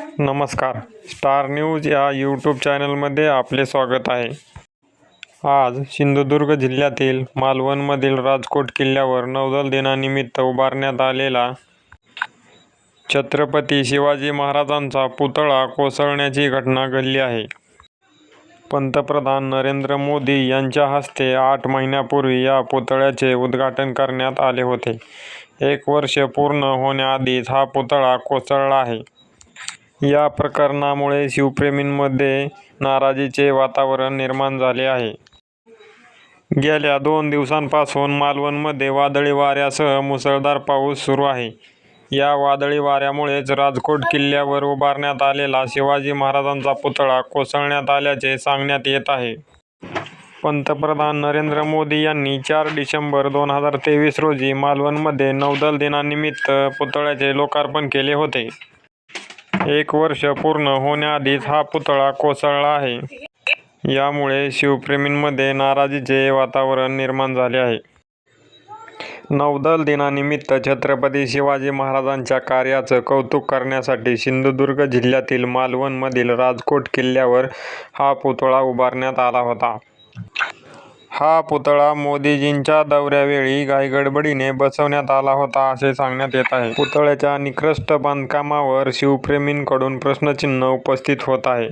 नमस्कार. Star news या YouTube चॅनलमध्ये आपले स्वागत आहे. आज सिंधुदुर्ग जिल्ह्यातील मालवणमधील राजकोट किल्ल्यावर नौदल दिनानिमित्त उभारण्यात आलेला छत्रपती शिवाजी महाराजांचा पुतळा कोसळण्याची घटना घडली आहे. पंतप्रधान नरेंद्र मोदी यांच्या हस्ते आठ महिन्यापूर्वी या पुतळ्याचे उद्घाटन करण्यात आले होते. एक वर्ष पूर्ण होण्याआधीच हा पुतळा कोसळला आहे. या प्रकरणामुळे शिवप्रेमींमध्ये नाराजीचे वातावरण निर्माण झाले आहे. गेल्या दोन दिवसांपासून मालवणमध्ये वादळी वाऱ्यासह मुसळधार पाऊस सुरू आहे. या वादळी वाऱ्यामुळेच राजकोट किल्ल्यावर उभारण्यात आलेला शिवाजी महाराजांचा पुतळा कोसळण्यात आल्याचे सांगण्यात येत आहे. पंतप्रधान नरेंद्र मोदी यांनी चार डिसेंबर दोन हजार तेवीस रोजी मालवणमध्ये नौदल दिनानिमित्त पुतळ्याचे लोकार्पण केले होते. एक वर्ष पूर्ण होण्याआधीच हा पुतळा कोसळला आहे. यामुळे शिवप्रेमींमध्ये नाराजीचे वातावरण निर्माण झाले आहे. नौदल दिनानिमित्त छत्रपती शिवाजी महाराजांच्या कार्याचं कौतुक करण्यासाठी सिंधुदुर्ग जिल्ह्यातील मालवणमधील राजकोट किल्ल्यावर हा पुतळा उभारण्यात आला होता. हा पुतळा मोदीजींच्या दौऱ्यावेळी घाईगडबडीने बसवण्यात आला होता असे सांगण्यात येत आहे. पुतळ्याच्या निकृष्ट बांधकामावर शिवप्रेमींकडून प्रश्नचिन्ह उपस्थित होत आहे.